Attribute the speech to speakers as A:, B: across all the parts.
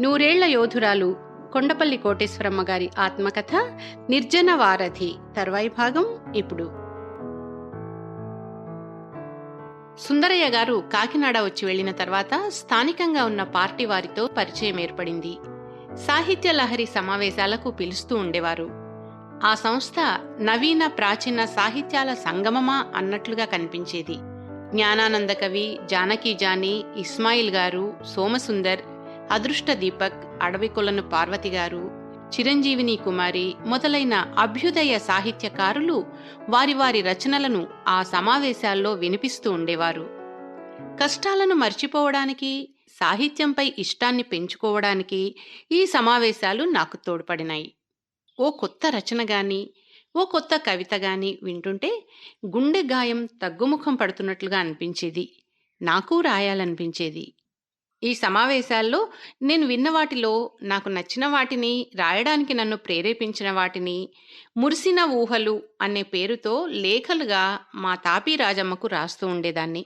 A: నూరేళ్ళ యోధురాలు కొండపల్లి కోటేశ్వరమ్మ గారి ఆత్మకథ నిర్జన వారధి తర్వాయి భాగం ఇప్పుడు. సుందరయ్య గారు కాకినాడ వచ్చి వెళ్ళిన తర్వాత స్థానికంగా ఉన్న పార్టీ వారితో పరిచయం ఏర్పడింది. సాహిత్య లహరి సమావేశాలకు పిలుస్తూ ఉండేవారు. ఆ సంస్థ నవీన ప్రాచీన సాహిత్యాల సంగమమా అన్నట్లుగా కనిపించేది. జ్ఞానానంద కవి జానకి జాని ఇస్మాయిల్ గారు సోమసుందర్ అదృష్ట దీపక్ అడవికొలను పార్వతి గారు చిరంజీవిని కుమారి మొదలైన అభ్యుదయ సాహిత్యకారులు వారి వారి రచనలను ఆ సమావేశాల్లో వినిపిస్తూ ఉండేవారు. కష్టాలను మర్చిపోవడానికి సాహిత్యంపై ఇష్టాన్ని పెంచుకోవడానికి ఈ సమావేశాలు నాకు తోడ్పడినాయి. ఓ కొత్త రచన గాని ఓ కొత్త కవిత గాని వింటుంటే గుండె గాయం తగ్గుముఖం పడుతున్నట్లుగా అనిపించేది. నాకు రాయాలనిపించేది. ఈ సమావేశాల్లో నేను విన్న వాటిలో నాకు నచ్చిన వాటిని రాయడానికి నన్ను ప్రేరేపించిన వాటిని మురిసిన ఊహలు అనే పేరుతో లేఖలుగా మా తాపీ రాజమ్మకు రాస్తూ ఉండేదాన్ని.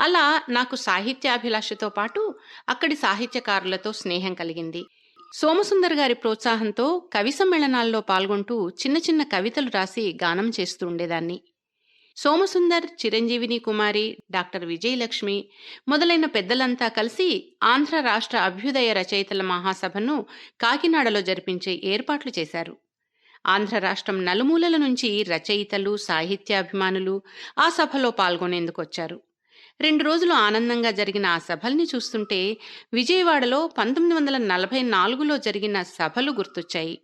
A: అలా నాకు సాహిత్యాభిలాషతో పాటు అక్కడి సాహిత్యకారులతో స్నేహం కలిగింది. సోమసుందర్ గారి ప్రోత్సాహంతో కవి సమ్మేళనాల్లో పాల్గొంటూ చిన్న చిన్న కవితలు రాసి గానం చేస్తూ ఉండేదాన్ని. సోమసుందర్ చిరంజీవిని కుమారి డాక్టర్ విజయలక్ష్మి మొదలైన పెద్దలంతా కలిసి ఆంధ్ర రాష్ట్ర అభ్యుదయ రచయితల మహాసభను కాకినాడలో జరిపించే ఏర్పాట్లు చేశారు. ఆంధ్ర రాష్ట్రం నలుమూలల నుంచి రచయితలు సాహిత్యాభిమానులు ఆ సభలో పాల్గొనేందుకు వచ్చారు రెండు రోజులు ఆనందంగా జరిగిన ఆ సభల్ని చూస్తుంటే విజయవాడలో పంతొమ్మిది వందల నలభై నాలుగులో జరిగిన సభలు గుర్తొచ్చాయి.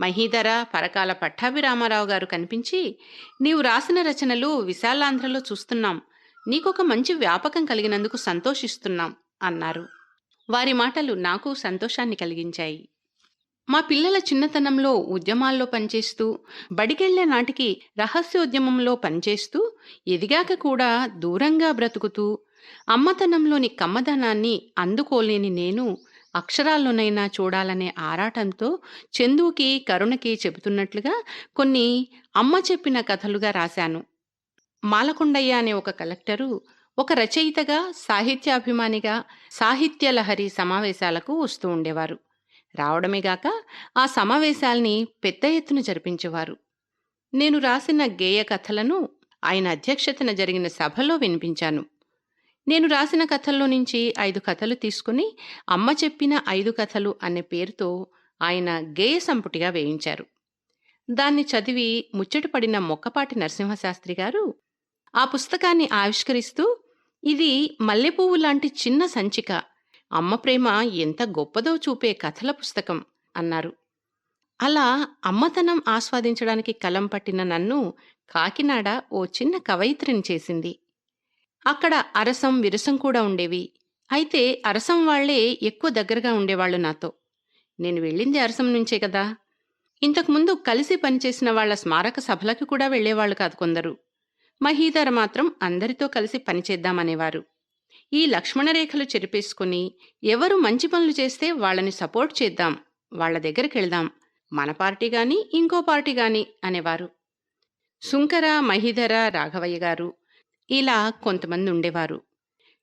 A: మహీధర పరకాల పట్టాభిరామారావు గారు కనిపించి నీవు రాసిన రచనలు విశాలాంధ్రలో చూస్తున్నాం. నీకొక మంచి వ్యాపకం కలిగినందుకు సంతోషిస్తున్నాం అన్నారు. వారి మాటలు నాకు సంతోషాన్ని కలిగించాయి. మా పిల్లల చిన్నతనంలో ఉద్యమాల్లో పనిచేస్తూ బడికెళ్ళే నాటికి రహస్యోద్యమంలో పనిచేస్తూ ఎదిగాక కూడా దూరంగా బ్రతుకుతూ అమ్మతనంలోని కమ్మదనాన్ని అందుకోలేని నేను అక్షరాల్లోనైనా చూడాలనే ఆరాటంతో చందుకి కరుణకి చెబుతున్నట్లుగా కొన్ని అమ్మ చెప్పిన కథలుగా రాశాను. మాలకొండయ్య అనే ఒక కలెక్టరు ఒక రచయితగా సాహిత్యాభిమానిగా సాహిత్యలహరి సమావేశాలకు వస్తూ ఉండేవారు. రావడమేగాక ఆ సమావేశాల్ని పెద్ద ఎత్తున జరిపించేవారు. నేను రాసిన గేయ కథలను ఆయన అధ్యక్షతన జరిగిన సభలో వినిపించాను. నేను రాసిన కథల్లో నుంచి ఐదు కథలు తీసుకుని అమ్మ చెప్పిన ఐదు కథలు అనే పేరుతో ఆయన గేయ సంపుటిగా వేయించారు. దాన్ని చదివి ముచ్చటపడిన మొక్కపాటి నరసింహశాస్త్రి గారు ఆ పుస్తకాన్ని ఆవిష్కరిస్తూ ఇది మల్లెపువ్వు లాంటి చిన్న సంచిక. అమ్మ ప్రేమ ఎంత గొప్పదో చూపే కథల పుస్తకం అన్నారు. అలా అమ్మతనం ఆస్వాదించడానికి కలం పట్టిన నన్ను కాకినాడ ఓ చిన్న కవయిత్రిని చేసింది. అక్కడ అరసం విరసం కూడా ఉండేవి. అయితే అరసం వాళ్ళే ఎక్కువ దగ్గరగా ఉండేవాళ్ళు నాతో. నేను వెళ్ళింది అరసం నుంచే కదా. ఇంతకుముందు కలిసి పనిచేసిన వాళ్ళ స్మారక సభలకు కూడా వెళ్ళేవాళ్ళు కాదు కొందరు. మహీధర మాత్రం అందరితో కలిసి పనిచేద్దామనేవారు ఈ లక్ష్మణరేఖలు చెరిపేసుకుని ఎవరు మంచి పనులు చేస్తే వాళ్ళని సపోర్ట్ చేద్దాం వాళ్ళ దగ్గరికి వెళ్దాం మన పార్టీ గాని ఇంకో పార్టీ గాని అనేవారు. సుంకర మహీధర రాఘవయ్య గారు ఇలా కొంతమంది ఉండేవారు.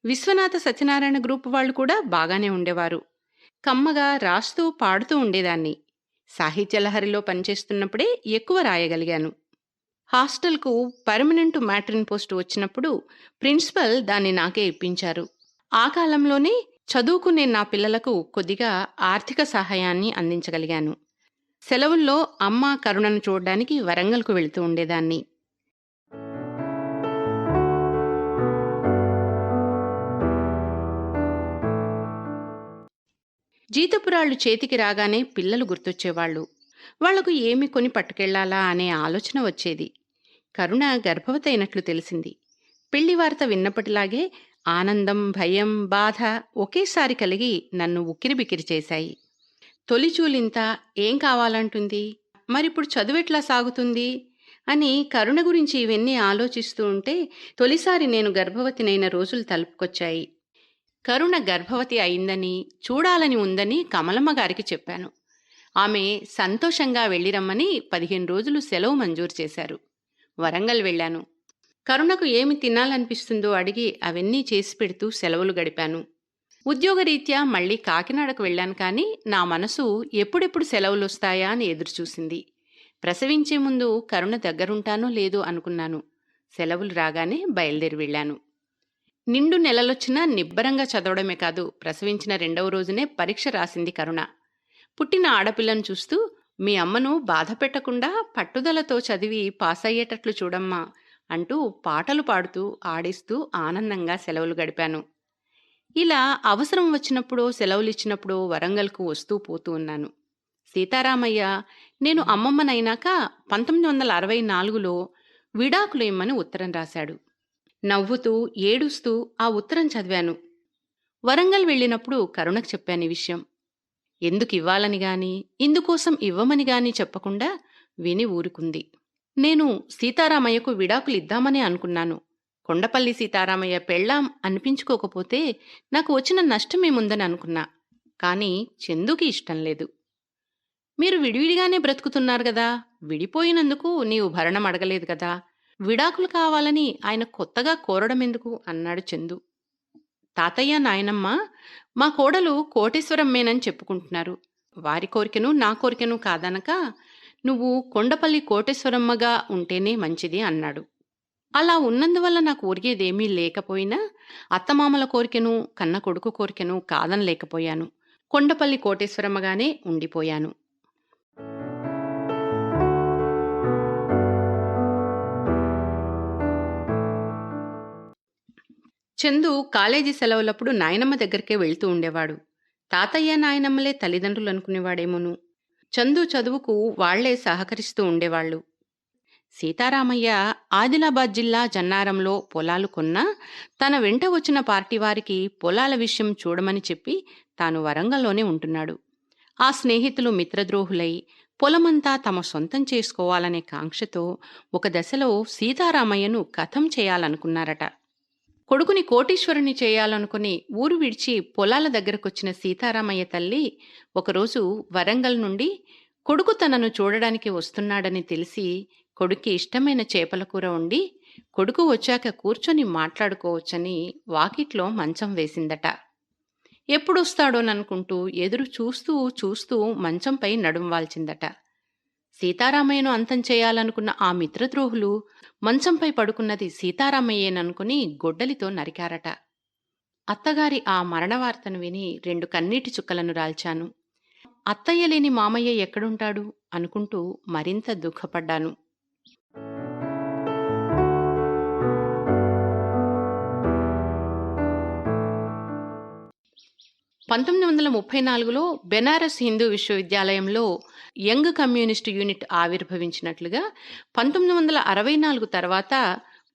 A: విశ్వనాథ సత్యనారాయణ గ్రూప్ వాళ్ళు కూడా బాగానే ఉండేవారు. కమ్మగా రాస్తూ పాడుతూ ఉండేదాన్ని. సాహిత్యలహరిలో పనిచేస్తున్నప్పుడే ఎక్కువ రాయగలిగాను. హాస్టల్కు పర్మనెంట్ మ్యాట్రిన్ పోస్ట్ వచ్చినప్పుడు ప్రిన్సిపల్ దాన్ని నాకే ఇప్పించారు. ఆ కాలంలోనే చదువుకునే నా పిల్లలకు కొద్దిగా ఆర్థిక సహాయాన్ని అందించగలిగాను. సెలవుల్లో అమ్మ కరుణను చూడడానికి వరంగల్కు వెళుతూ ఉండేదాన్ని. జీతపురాళ్ళు చేతికి రాగానే పిల్లలు గుర్తొచ్చేవాళ్ళు. వాళ్ళకు ఏమి కొని పట్టుకెళ్ళాలా? అనే ఆలోచన వచ్చేది. కరుణ గర్భవతి అయినట్లు తెలిసింది. పెళ్ళి వార్త విన్నప్పటిలాగే ఆనందం భయం బాధ ఒకేసారి కలిగి నన్ను ఉక్కిరిబిక్కిరి చేశాయి. తొలిచూలింత ఏం కావాలంటుంది? మరిప్పుడు చదువెట్లా సాగుతుంది? అని కరుణ గురించి ఇవన్నీ ఆలోచిస్తూ ఉంటే తొలిసారి నేను గర్భవతినైన రోజులు తలుపుకొచ్చాయి. కరుణ గర్భవతి అయిందని చూడాలని ఉందని కమలమ్మ గారికి చెప్పాను. ఆమె సంతోషంగా వెళ్ళిరమ్మని పదిహేను రోజులు సెలవు మంజూరు చేశారు. వరంగల్ వెళ్ళాను. కరుణకు ఏమి తినాలనిపిస్తుందో అడిగి అవన్నీ చేసి పెడుతూ సెలవులు గడిపాను. ఉద్యోగరీత్యా మళ్ళీ కాకినాడకు వెళ్ళాను కానీ నా మనసు ఎప్పుడెప్పుడు సెలవులు వస్తాయా అని ఎదురుచూసింది. ప్రసవించే ముందు కరుణ దగ్గరుంటానో లేదో అనుకున్నాను. సెలవులు రాగానే బయలుదేరి వెళ్ళాను. నిండు నెలలొచ్చినా నిబ్బరంగా చదవడమే కాదు ప్రసవించిన రెండవ రోజునే పరీక్ష రాసింది కరుణ. పుట్టిన ఆడపిల్లను చూస్తూ మీ అమ్మను బాధ పెట్టకుండా పట్టుదలతో చదివి పాస్ అయ్యేటట్లు చూడమ్మా అంటూ పాటలు పాడుతూ ఆడిస్తూ ఆనందంగా సెలవులు గడిపాను. ఇలా అవసరం వచ్చినప్పుడు సెలవులిచ్చినప్పుడు వరంగల్కు వస్తూ పోతూ ఉన్నాను. సీతారామయ్య నేను అమ్మమ్మనైనాక పంతొమ్మిది వందల అరవై నాలుగులో విడాకులు ఇమ్మని ఉత్తరం రాశాడు. నవ్వుతూ ఏడుస్తూ ఆ ఉత్తరం చదివాను. వరంగల్ వెళ్ళినప్పుడు కరుణకు చెప్పాను ఈ విషయం. ఎందుకు ఇవ్వాలని గాని ఇందుకోసం ఇవ్వమని గాని చెప్పకుండా విని ఊరుకుంది. నేను సీతారామయ్యకు విడాకులు ఇద్దామనే అనుకున్నాను. కొండపల్లి సీతారామయ్య పెళ్ళాం అనిపించుకోకపోతే నాకు వచ్చిన నష్టమేముందని అనుకున్నా. కానీ చందుకి ఇష్టం లేదు. మీరు విడివిడిగానే బ్రతుకుతున్నారు కదా విడిపోయినందుకు నీవు భరణం అడగలేదు కదా విడాకులు కావాలని ఆయన కొత్తగా కోరడం ఎందుకు? అన్నాడు చందు. తాతయ్య నాయనమ్మ మా కోడలు కోటేశ్వరమ్మేనని చెప్పుకుంటున్నారు. వారి కోరికను నా కోరికను కాదనక నువ్వు కొండపల్లి కోటేశ్వరమ్మగా ఉంటేనే మంచిది అన్నాడు. అలా ఉన్నందువల్ల నాకు ఒరిగేదేమీ లేకపోయినా అత్తమామల కోరికను కన్న కొడుకు కోరికను కాదనలేకపోయాను. కొండపల్లి కోటేశ్వరమ్మగానే ఉండిపోయాను. చందు కాలేజీ సెలవులప్పుడు నాయనమ్మ దగ్గరికే వెళ్తూ ఉండేవాడు. తాతయ్య నాయనమ్మలే తల్లిదండ్రులు అనుకునేవాడేమోను. చందు చదువుకు వాళ్ళే సహకరిస్తూ ఉండేవాళ్ళు సీతారామయ్య ఆదిలాబాద్ జిల్లా జన్నారంలో పొలాలు కొన్నా తన వెంట వచ్చిన పార్టీ వారికి పొలాల విషయం చూడమని చెప్పి తాను వరంగల్లోనే ఉంటున్నాడు. ఆ స్నేహితులు మిత్రద్రోహులై పొలమంతా తమ సొంతం చేసుకోవాలనే కాంక్షతో ఒక దశలో సీతారామయ్యను కథం చేయాలనుకున్నారట. కొడుకుని కోటీశ్వరుని చేయాలనుకుని ఊరు విడిచి పొలాల దగ్గరకొచ్చిన సీతారామయ్య తల్లి ఒకరోజు వరంగల్ నుండి కొడుకు తనను చూడడానికి వస్తున్నాడని తెలిసి కొడుక్కి ఇష్టమైన చేపల కూర వండి కొడుకు వచ్చాక కూర్చొని మాట్లాడుకోవచ్చని వాకిట్లో మంచం వేసిందట. ఎప్పుడొస్తాడోననుకుంటూ ఎదురు చూస్తూ చూస్తూ మంచంపై నడుం వాల్చిందట. సీతారామయ్యను అంతం చేయాలనుకున్న ఆ మిత్రద్రోహులు మంచంపై పడుకున్నది సీతారామయ్యేననుకుని గొడ్డలితో నరికారట. అత్తగారి ఆ మరణవార్తను విని రెండు కన్నీటి చుక్కలను రాల్చాను. అత్తయ్య లేని మామయ్య ఎక్కడుంటాడు? అనుకుంటూ మరింత దుఃఖపడ్డాను. పంతొమ్మిది వందల ముప్పై నాలుగులో బెనారస్ హిందూ విశ్వవిద్యాలయంలో యంగ్ కమ్యూనిస్టు యూనిట్ ఆవిర్భవించినట్లుగా పంతొమ్మిది వందల అరవై నాలుగు తర్వాత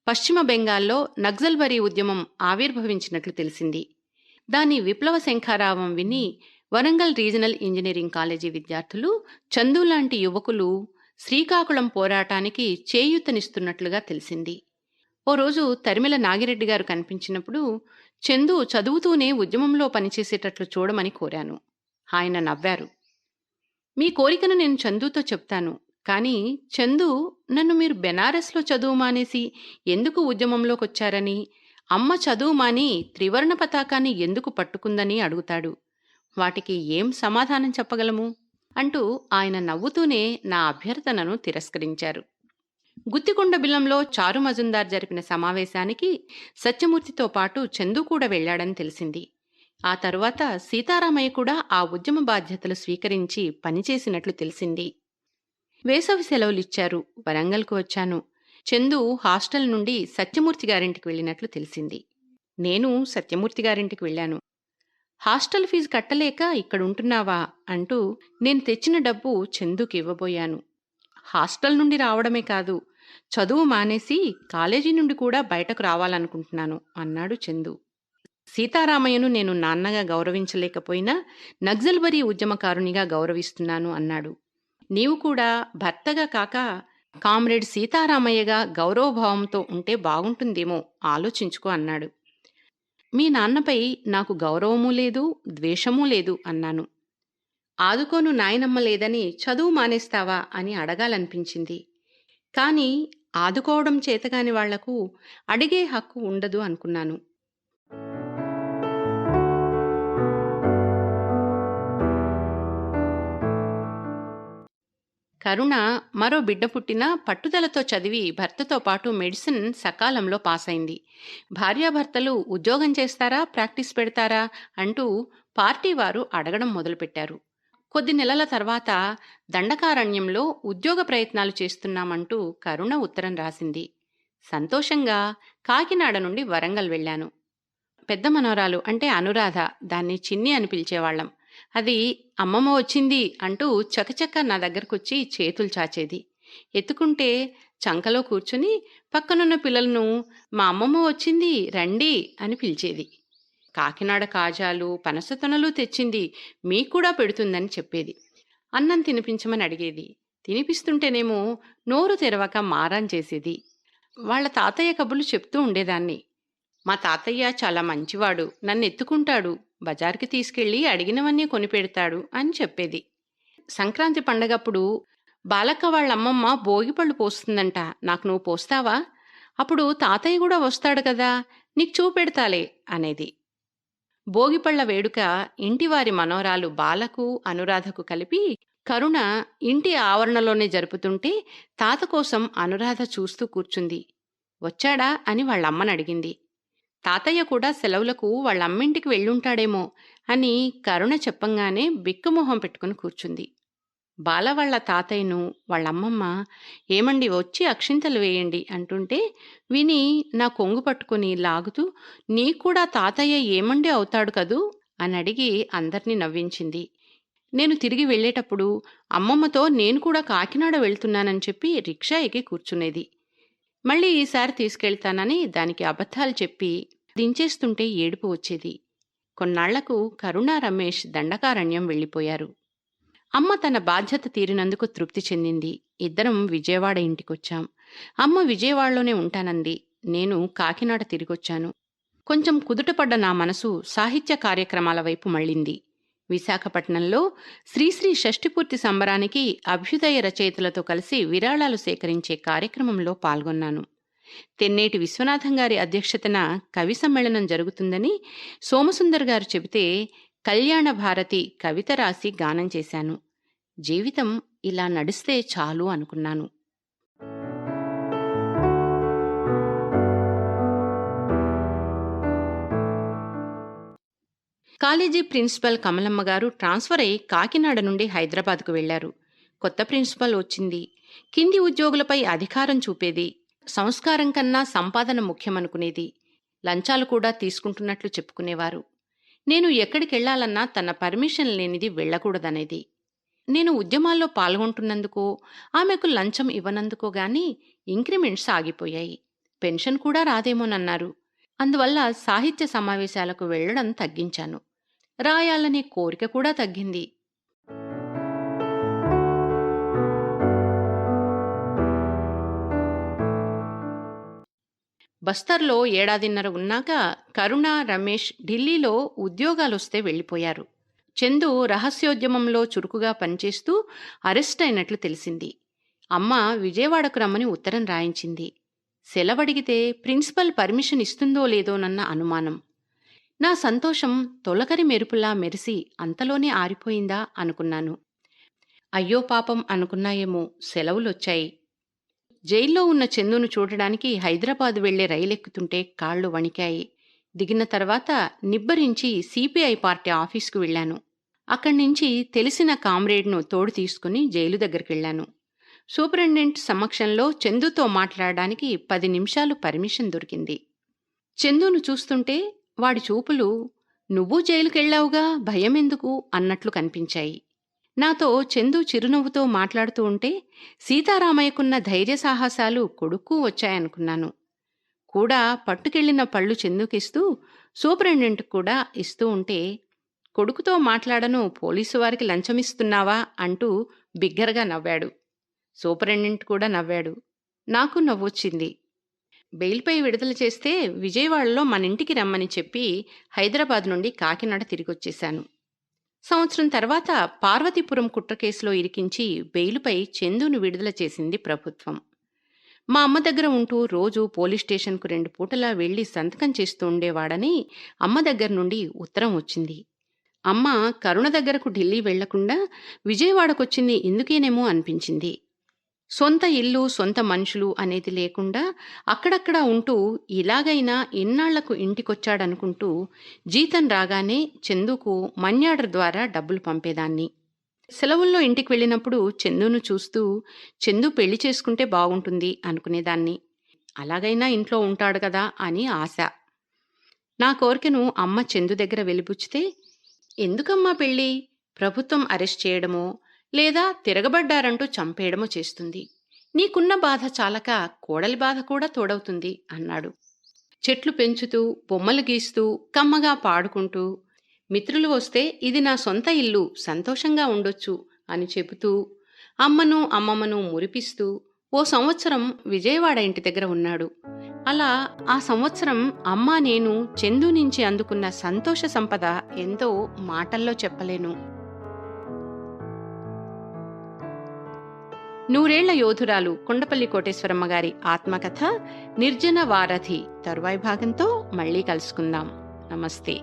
A: పశ్చిమ బెంగాల్లో నక్సల్బరీ ఉద్యమం ఆవిర్భవించినట్లు తెలిసింది. దాని విప్లవ శంఖారావం విని వరంగల్ రీజనల్ ఇంజనీరింగ్ కాలేజీ విద్యార్థులు చందు లాంటి యువకులు శ్రీకాకుళం పోరాటానికి చేయూతనిస్తున్నట్లుగా తెలిసింది. ఓ రోజు తరిమిల నాగిరెడ్డి గారు కనిపించినప్పుడు చందు చదువుతూనే ఉద్యమంలో పనిచేసేటట్లు చూడమని కోరాను. ఆయన నవ్వారు. మీ కోరికను నేను చందుతో చెప్తాను. కానీ చందు నన్ను మీరు బెనారస్లో చదువు మానేసి ఎందుకు ఉద్యమంలోకొచ్చారని? అమ్మ చదువు మాని త్రివర్ణ పతాకాన్ని ఎందుకు పట్టుకుందని అడుగుతాడు. వాటికి ఏం సమాధానం చెప్పగలము? అంటూ ఆయన నవ్వుతూనే నా అభ్యర్థనను తిరస్కరించారు. గుత్తికొండ బిల్లంలో చారు మజుందార్ జరిపిన సమావేశానికి సత్యమూర్తితో పాటు చందు కూడా వెళ్ళాడని తెలిసింది. ఆ తరువాత సీతారామయ్య కూడా ఆ ఉద్యమ బాధ్యతలు స్వీకరించి పనిచేసినట్లు తెలిసింది. వేసవి సెలవులిచ్చారు వరంగల్కు వచ్చాను. చందు హాస్టల్ నుండి సత్యమూర్తి గారింటికి వెళ్ళినట్లు తెలిసింది. నేను సత్యమూర్తి గారింటికి వెళ్ళాను. హాస్టల్ ఫీజు కట్టలేక ఇక్కడుంటున్నావా అంటూ నేను తెచ్చిన డబ్బు చందుకి ఇవ్వబోయాను. హాస్టల్ నుండి రావడమే కాదు చదువు మానేసి కాలేజీ నుండి కూడా బయటకు రావాలనుకుంటున్నాను అన్నాడు చందు. సీతారామయ్యను నేను నాన్నగా గౌరవించలేకపోయినా నగ్జల్బరీ ఉద్యమకారునిగా గౌరవిస్తున్నాను అన్నాడు. నీవు కూడా భర్తగా కాక కామ్రేడ్ సీతారామయ్యగా గౌరవభావంతో ఉంటే బాగుంటుందేమో ఆలోచించుకో అన్నాడు. మీ నాన్నపై నాకు గౌరవమూ లేదు ద్వేషమూ లేదు అన్నాను. ఆదుకోను నాయనమ్మ లేదని చదువు మానేస్తావా అని అడగాలనిపించింది. కానీ ఆదుకోవడం చేతగాని వాళ్ళకు అడిగే హక్కు ఉండదు అనుకున్నాను. కరుణ మరో బిడ్డ పుట్టిన పట్టుదలతో చదివి భర్తతో పాటు మెడిసిన్ సకాలంలో పాస్ అయింది భార్యాభర్తలు ఉద్యోగం చేస్తారా ప్రాక్టీస్ పెడతారా అంటూ పార్టీ వారు అడగడం మొదలుపెట్టారు. కొద్ది నెలల తర్వాత దండకారణ్యంలో ఉద్యోగ ప్రయత్నాలు చేస్తున్నామంటూ కరుణ ఉత్తరం రాసింది. సంతోషంగా కాకినాడ నుండి వరంగల్ వెళ్ళాను. పెద్ద మనోరాలు అంటే అనురాధ దాన్ని చిన్ని అని పిలిచేవాళ్ళం. అది అమ్మమ్మ వచ్చింది అంటూ చకచక నా దగ్గరకొచ్చి చేతులు చాచేది. ఎత్తుకుంటే చంకలో కూర్చుని పక్కనున్న పిల్లలను మా అమ్మమ్మ వచ్చింది రండి అని పిలిచేది. కాకినాడ కాజాలు పనసతొనలు తెచ్చింది మీకు కూడా పెడుతుందని చెప్పేది. అన్నం తినిపించమని అడిగేది. తినిపిస్తుంటేనేమో నోరు తెరవక మారం చేసేది. వాళ్ళ తాతయ్య కబుర్లు చెప్తూ ఉండేదాన్ని. మా తాతయ్య చాలా మంచివాడు నన్ను ఎత్తుకుంటాడు బజార్కి తీసుకెళ్ళి అడిగినవన్నీ కొనిపెడతాడు అని చెప్పేది. సంక్రాంతి పండగప్పుడు బాలక్క వాళ్ళ అమ్మమ్మ భోగిపళ్ళు పోస్తుందంట. నాకు నువ్వు పోస్తావా? అప్పుడు తాతయ్య కూడా వస్తాడు కదా నీకు చూపెడతాలే అనేది. భోగిపళ్ళ వేడుక ఇంటివారి మనోరాలు బాలకు అనురాధకు కలిపి కరుణ ఇంటి ఆవరణలోనే జరుపుతుంటే తాత కోసం అనురాధ చూస్తూ కూర్చుంది. వచ్చాడా? అని వాళ్ళమ్మని అడిగింది. తాతయ్య కూడా సెలవులకు వాళ్ళ అమ్మింటికి వెళ్ళుంటాడేమో అని కరుణ చెప్పంగానే బిక్కుమొహం పెట్టుకుని కూర్చుంది. బాల వాళ్ళ తాతయ్యను వాళ్ళమ్మమ్మ ఏమండి వచ్చి అక్షింతలు వేయండి అంటుంటే విని నా కొంగు పట్టుకుని లాగుతూ నీకూడా తాతయ్య ఏమండి అవుతాడు కదూ? అని అడిగి అందర్నీ నవ్వించింది. నేను తిరిగి వెళ్ళేటప్పుడు అమ్మమ్మతో నేను కూడా కాకినాడ వెళ్తున్నానని చెప్పి రిక్షా ఎక్కి కూర్చునేది. మళ్ళీ ఈసారి తీసుకెళ్తానని దానికి అబద్ధాలు చెప్పి దించేస్తుంటే ఏడుపు వచ్చేది. కొన్నాళ్ళకు కరుణా రమేష్ దండకారణ్యం వెళ్ళిపోయారు. అమ్మ తన బాధ్యత తీరినందుకు తృప్తి చెందింది. ఇద్దరం విజయవాడ ఇంటికొచ్చాం. అమ్మ విజయవాడలోనే ఉంటానంది. నేను కాకినాడ తిరిగొచ్చాను. కొంచెం కుదుటపడ్డ నా మనసు సాహిత్య కార్యక్రమాల వైపు మళ్ళింది. విశాఖపట్నంలో శ్రీశ్రీ షష్ఠిపూర్తి సంబరానికి అభ్యుదయ రచయితలతో కలిసి విరాళాలు సేకరించే కార్యక్రమంలో పాల్గొన్నాను. తెన్నేటి విశ్వనాథం గారి అధ్యక్షతన కవి సమ్మేళనం జరుగుతుందని సోమసుందర్ గారు చెబితే కళ్యాణ భారతి కవిత రాసి గానం చేశాను. జీవితం ఇలా నడిస్తే చాలు అనుకున్నాను. కాలేజీ ప్రిన్సిపల్ కమలమ్మ గారు ట్రాన్స్ఫర్ అయి కాకినాడ నుండి హైదరాబాద్కు వెళ్ళారు కొత్త ప్రిన్సిపల్ వచ్చింది. కింది ఉద్యోగులపై అధికారం చూపేది. సంస్కారం కన్నా సంపాదన ముఖ్యమనుకునేది. లంచాలు కూడా తీసుకుంటున్నట్లు చెప్పుకునేవారు. నేను ఎక్కడికెళ్ళాలన్నా తన పర్మిషన్ లేనిది వెళ్ళకూడదనేది. నేను ఉద్యమాల్లో పాల్గొంటున్నందుకు ఆమెకు లంచం ఇవ్వనందుకో గాని ఇంక్రిమెంట్స్ ఆగిపోయాయి. పెన్షన్ కూడా రాదేమోనన్నారు. అందువల్ల సాహిత్య సమావేశాలకు వెళ్ళడం తగ్గించాను. రాయాలనే కోరిక కూడా తగ్గింది. బస్తర్లో ఏడాదిన్నర ఉన్నాక కరుణ రమేష్ ఢిల్లీలో ఉద్యోగాలొస్తే వెళ్ళిపోయారు. చందు రహస్యోద్యమంలో చురుకుగా పనిచేస్తూ అరెస్ట్ అయినట్లు తెలిసింది. అమ్మ విజయవాడకు రమ్మని ఉత్తరం రాయించింది. సెలవడిగితే ప్రిన్సిపల్ పర్మిషన్ ఇస్తుందో లేదోనన్న అనుమానం. నా సంతోషం తొలకరి మెరుపులా మెరిసి అంతలోనే ఆరిపోయిందా అనుకున్నాను. అయ్యో పాపం అనుకున్నాయేమో సెలవులొచ్చాయి. జైల్లో ఉన్న చందును చూడడానికి హైదరాబాద్ వెళ్ళే రైలెక్కుతుంటే కాళ్ళు వణికాయి. దిగిన తర్వాత నిబ్బరించి సిపిఐ పార్టీ ఆఫీస్కు వెళ్ళాను. అక్కడి నుంచి తెలిసిన కామ్రేడ్ను తోడు తీసుకుని జైలు దగ్గరికెళ్ళాను సూపరింటెండెంట్ సమక్షంలో చందుతో మాట్లాడడానికి పది నిమిషాలు పర్మిషన్ దొరికింది. చందును చూస్తుంటే వాడి చూపులు నువ్వు జైలుకెళ్ళావుగా భయమెందుకు? అన్నట్లు కనిపించాయి. నాతో చందు చిరునవ్వుతో మాట్లాడుతూ ఉంటే సీతారామయ్యకున్న ధైర్య సాహసాలు కొడుక్కు వచ్చాయనుకున్నాను. కూడా పట్టుకెళ్ళిన పళ్ళు చెందుకిస్తూ సూపరింటెండెంట్ కూడా ఇస్తూ ఉంటే కొడుకుతో మాట్లాడను పోలీసు వారికి లంచమిస్తున్నావా? అంటూ బిగ్గరగా నవ్వాడు. సూపరింటెండెంట్ కూడా నవ్వాడు. నాకు నవ్వొచ్చింది. బెయిల్పై విడుదల చేస్తే విజయవాడలో మన ఇంటికి రమ్మని చెప్పి హైదరాబాద్ నుండి కాకినాడ తిరిగొచ్చేశాను. సంవత్సరం తర్వాత పార్వతీపురం కుట్ర కేసులో ఇరికించి బెయిలుపై చందును విడుదల చేసింది ప్రభుత్వం. మా అమ్మ దగ్గర ఉంటూ రోజు పోలీస్ స్టేషన్కు రెండు పూటలా వెళ్ళి సంతకం చేస్తూ ఉండేవాడని అమ్మ దగ్గర నుండి ఉత్తరం వచ్చింది. అమ్మ కరుణ దగ్గరకు ఢిల్లీ వెళ్ళకుండా విజయవాడకొచ్చింది ఎందుకేనేమో అనిపించింది. సొంత ఇల్లు సొంత మనుషులు అనేది లేకుండా అక్కడక్కడ ఉంటూ ఇలాగైనా ఇన్నాళ్ళకు ఇంటికొచ్చాడనుకుంటూ జీతం రాగానే చందుకు మన్యాడర్ ద్వారా డబ్బులు పంపేదాన్ని. సెలవుల్లో ఇంటికి వెళ్ళినప్పుడు చందును చూస్తూ చందు పెళ్ళి చేసుకుంటే బాగుంటుంది అనుకునేదాన్ని. అలాగైనా ఇంట్లో ఉంటాడు కదా అని ఆశ. నా కోరికను అమ్మ చందు దగ్గర వెలిపుచ్చితే ఎందుకమ్మా పెళ్ళి? ప్రభుత్వం అరెస్ట్ చేయడమో లేదా తిరగబడ్డారంటూ చంపేయడమో చేస్తుంది. నీకున్న బాధ చాలక కోడలి బాధ కూడా తోడవుతుంది అన్నాడు. చెట్లు పెంచుతూ బొమ్మలు గీస్తూ కమ్మగా పాడుకుంటూ మిత్రులు వస్తే ఇది నా సొంత ఇల్లు సంతోషంగా ఉండొచ్చు అని చెబుతూ అమ్మను అమ్మమ్మను మురిపిస్తూ ఓ సంవత్సరం విజయవాడ ఇంటి దగ్గర ఉన్నాడు. అలా ఆ సంవత్సరం అమ్మ నేను చందు నుంచి అందుకున్న సంతోష సంపద ఎంతో మాటల్లో చెప్పలేను. నూరేళ్ళ యోధురాలు కొండపల్లి కోటేశ్వరమ్మ గారి ఆత్మకథ నిర్జన వారధి తరువాయి భాగంతో మళ్ళీ కలుసుకుందాం. నమస్తే.